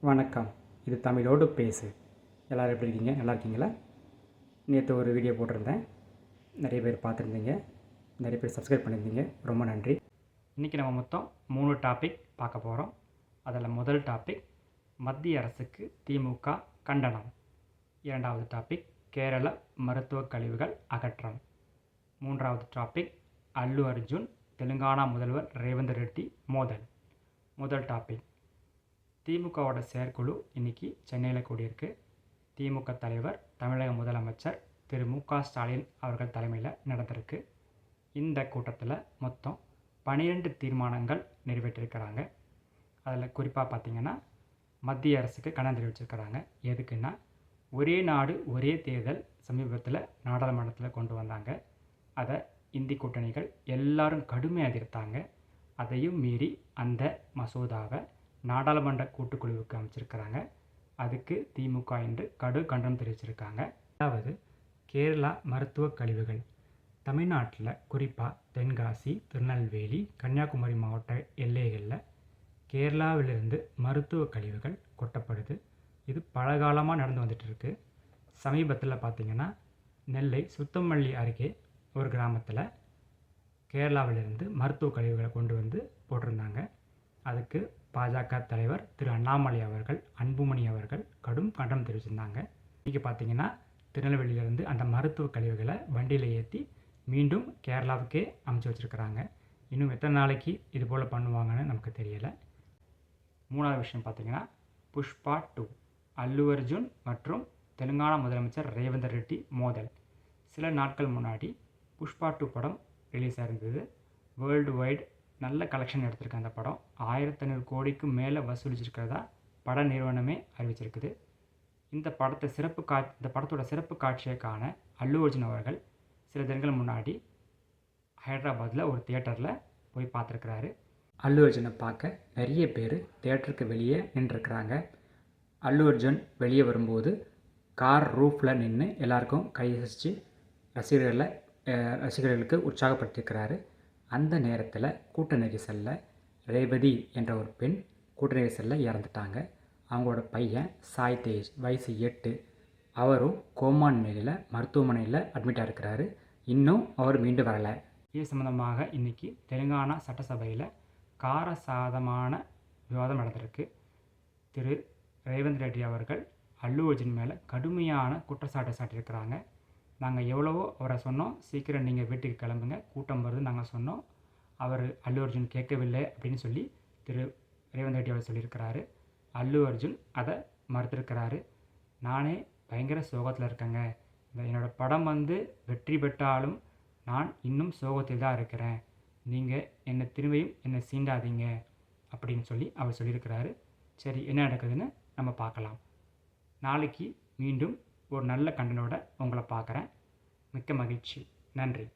வணக்கம். இது தமிழோடு பேசு. எல்லோரும் எப்படி இருக்கீங்க? நல்லா இருக்கீங்களா? நேற்று ஒரு வீடியோ போட்டிருந்தேன். நிறைய பேர் பார்த்துருந்தீங்க. நிறைய பேர் சப்ஸ்கிரைப் பண்ணியிருந்தீங்க. ரொம்ப நன்றி. இன்றைக்கி நம்ம மொத்தம் மூணு டாபிக் பார்க்க போகிறோம் அதில் முதல் டாபிக் மத்திய அரசுக்கு திமுக கண்டனம். இரண்டாவது டாபிக் கேரள மருத்துவக் கழிவுகள் அகற்றம். மூன்றாவது டாபிக் அல்லு அர்ஜுன் தெலுங்கானா முதல்வர் ரேவந்த் ரெட்டி மோதல். முதல் டாபிக் திமுகவோட செயற்குழு இன்னைக்கு சென்னையில் கூடியிருக்கு. திமுக தலைவர் தமிழக முதலமைச்சர் திரு மு க ஸ்டாலின் அவர்கள் தலைமையில் நடந்திருக்கு. இந்த கூட்டத்தில் மொத்தம் பனிரெண்டு தீர்மானங்கள் நிறைவேற்றிருக்கிறாங்க. அதில் குறிப்பாக பார்த்திங்கன்னா மத்திய அரசுக்கு கடன் தெரிவிச்சிருக்கிறாங்க. எதுக்குன்னா ஒரே நாடு ஒரே தேர்தல் சமீபத்தில் நாடாளுமன்றத்தில் கொண்டு வந்தாங்க. அதை இந்தி கூட்டணிகள் எல்லாரும் கடுமையாக எதிர்த்தாங்க அதையும் மீறி அந்த மசோதாவை நாடாளுமன்ற கூட்டுக்குழுவுக்கு அமைச்சிருக்கிறாங்க. அதுக்கு திமுக என்று கடு கண்டனம் தெரிவிச்சிருக்காங்க. அதாவது கேரளா மருத்துவ கழிவுகள். தமிழ்நாட்டில் குறிப்பாக தென்காசி திருநெல்வேலி கன்னியாகுமரி மாவட்ட எல்லைகளில் கேரளாவிலிருந்து மருத்துவ கழிவுகள் கொட்டப்படுது. இது பழகாலமாக நடந்து வந்துட்டுருக்கு. சமீபத்தில் பார்த்திங்கன்னா நெல்லை சுத்தமல்லி அருகே ஒரு கிராமத்தில் கேரளாவிலிருந்து மருத்துவ கழிவுகளை கொண்டு வந்து போட்டிருந்தாங்க. அதுக்கு பாஜக தலைவர் திரு அண்ணாமலை அவர்கள் அன்புமணி அவர்கள் கடும் கண்டனம் தெரிவிச்சிருந்தாங்க. இன்றைக்கி பார்த்தீங்கன்னா திருநெல்வேலியிலேருந்து அந்த மருத்துவ கழிவுகளை வண்டியில் ஏற்றி மீண்டும் கேரளாவுக்கே அமைச்சு வச்சுருக்கிறாங்க. இன்னும் எத்தனை நாளைக்கு இது போல் பண்ணுவாங்கன்னு நமக்கு தெரியலை. மூணாவது விஷயம் பார்த்தீங்கன்னா புஷ்பா டூ அல்லு அர்ஜுன் மற்றும் தெலுங்கானா முதலமைச்சர் ரேவந்தர் ரெட்டி மோதல். சில நாட்கள் முன்னாடி புஷ்பா டூ படம் ரிலீஸ் ஆயிருந்தது. வேர்ல்டு வைட் நல்ல கலெக்ஷன் எடுத்திருக்கு அந்த படம். ஆயிரத்தி ஐநூறு கோடிக்கு மேலே வசூலிச்சிருக்கிறதா பட நிறுவனமே அறிவிச்சிருக்குது. இந்த படத்தை சிறப்பு கா இந்த படத்தோட சிறப்பு காட்சியை காண அல்லு அர்ஜுன் அவர்கள் சில தினங்கள் முன்னாடி ஹைதராபாத்தில் ஒரு தியேட்டரில் போய் பார்த்துருக்குறாரு. அல்லு அர்ஜுனை பார்க்க நிறைய பேர் தேட்டருக்கு வெளியே நின்றுருக்குறாங்க. அல்லு அர்ஜுன் வெளியே வரும்போது கார் ரூஃபில் நின்று எல்லாருக்கும் கையசிச்சு ரசிகர்களை ரசிகர்களுக்கு உற்சாகப்படுத்தியிருக்கிறாரு. அந்த நேரத்தில் கூட்ட நெரிசலில் ரேவதி என்ற ஒரு பெண் கூட்ட நெரிசலில் இறந்துட்டாங்க. அவங்களோட பையன் சாய் தேஜ் வயசு எட்டு. அவரும் கோமான் நிலையில் மருத்துவமனையில் அட்மிட்டாக இருக்கிறாரு. இன்னும் அவர் மீண்டு வரலை. இது சம்மந்தமாக இன்றைக்கி தெலுங்கானா சட்டசபையில் காரசாதமான விவாதம் நடந்திருக்கு. திரு. ரேவந்த் ரெட்டி அவர்கள் அல்லு அர்ஜுன் மேலே கடுமையான குற்றச்சாட்டை சாட்டியிருக்கிறாங்க. நாங்கள் எவ்வளவோ அவரை சொன்னோம். சீக்கிரம் நீங்கள் வீட்டுக்கு கிளம்புங்க. கூட்டம் வருது நாங்கள் சொன்னோம். அவர் அல்லு அர்ஜுன் கேட்கவில்லை அப்படின்னு சொல்லி திரு ரேவந்த் ரெட்டி அவர் சொல்லியிருக்கிறாரு. அல்லு அர்ஜுன் அதை மறுத்திருக்கிறாரு. நானே பயங்கர சோகத்தில் இருக்கேங்க. இந்த என்னோடய படம் வந்து வெற்றி பெற்றாலும் நான் இன்னும் சோகத்தில் தான் இருக்கிறேன். நீங்கள் என்னை திரும்பியும் என்னை சீண்டாதீங்க அப்படின்னு சொல்லி அவர் சொல்லியிருக்கிறாரு. சரி என்ன நடக்குதுன்னு நம்ம பார்க்கலாம். நாளைக்கு மீண்டும் ஒரு நல்ல கண்டனோட உங்களை பார்க்குறேன். மிக்க மகிழ்ச்சி. நன்றி.